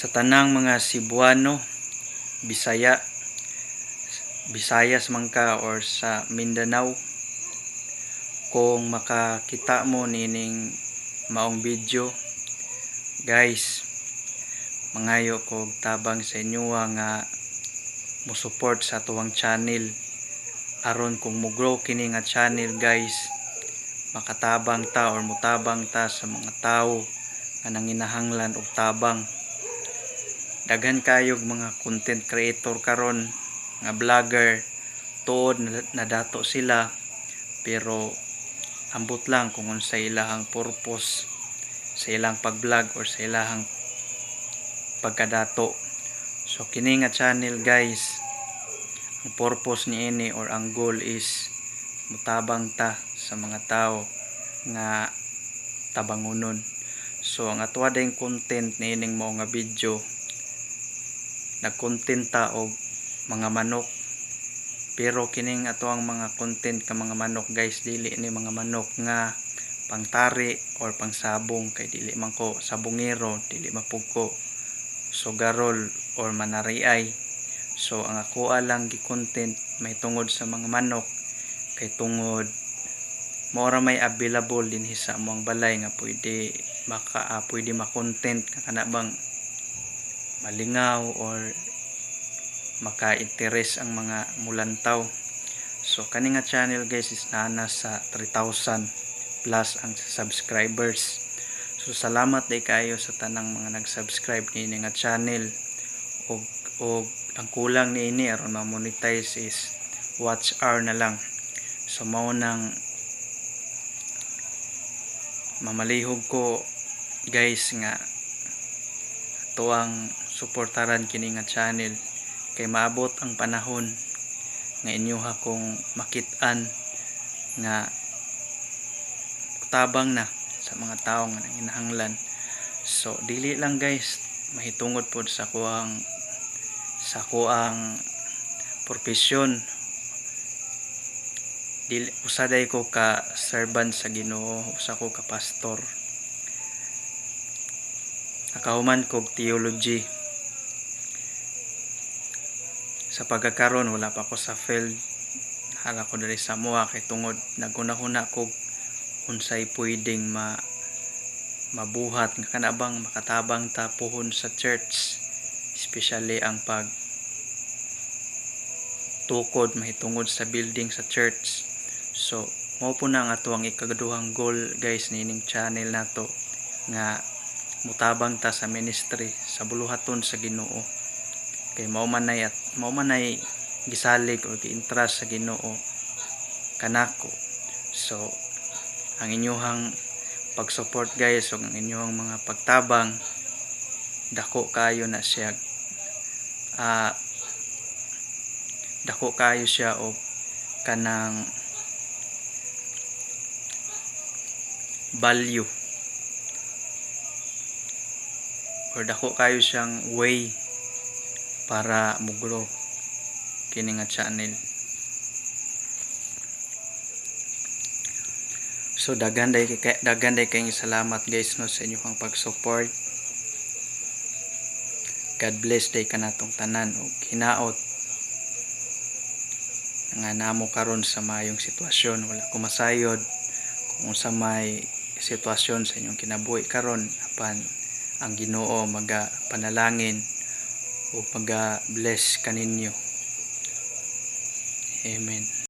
sa tanang mga Cebuano, Bisaya, Visayas man ka or sa Mindanao kung makakita mo nining maong video guys mangayo ko tabang sa inyo nga mo support sa tuwang channel. Aron kung mo grow kini nga channel guys makatabang ta or mutabang ta sa mga tao nga nanginahanglan og tabang daghan kayog mga content creator karon nga vlogger tuod na, na dato sila. Pero ambot lang kung unsa ilahang purpose sa ilang pag-vlog or sa ilahang pagkadato. So kini nga channel guys ang purpose ni ini or ang goal is mutabang ta sa mga tao nga tabangunon. So ang atwa dayong content ni ining mao nga video nag-content ta og mga manok. Pero kining ato ang mga content ka mga manok guys dili ni mga manok nga pangtari or pangsabong kay dili man ko sabongero dili mapugko sugarol or manariay. So ang ako lang gi content may tungod sa mga manok kay tungod mora may available din sa among balay nga pwede maka ah, pwede ma-content kana bang malingaw or maka-interest ang mga mulantaw. So kani nga channel guys is nana sa 3,000 plus ang subscribers. So salamat day kayo sa tanang mga nag-subscribe ni nga channel. Og og ang kulang ni ini aron ma-monetize is watch hour na lang. So mao nang mamalihog ko guys nga tuang suportaran kini nga channel kay maabot ang panahon nga inyoha kong makitaan nga tabang na sa mga tao nga nanginahanglan so dili lang guys mahitungod pod sa kuang sa kuang profesyon dili usaday ko ka servant sa Ginoo usa ko ka pastor. Nakahuman kog theology sa pagkakaroon wala pa ako sa field. Hala ko diri sa mua kay tungod naguna-huna ko unsay pwedeng ma mabuhat. Nga kanabang makatabang ta puhon sa church. Especially ang pag tukod mahitungod sa building sa church. So mao po na ang ato ang ikaduhang goal guys nining channel nato nga mutabang ta sa ministry sa buluhaton sa Ginoo kay mao man at mao man nay gisalig or giintras sa Ginoo kanako. So ang inyuhang pag-support guys ug ang inyuhang mga pagtabang dako kayo na siya. Ah dako kayo siya og kanang value. Or dako kayo siyang way para mugro kini nga channel. So dagan day kay dagan day kayong salamat guys no sa inyong pag-support. God bless day kanatong tanan og hinaot. Nga namo karon sa mayong sitwasyon. Wala ko masayod kung sa may sitwasyon sa inyong kinabuhi karon apan ang Ginoo maga panalangin o maga bless kaninyo amen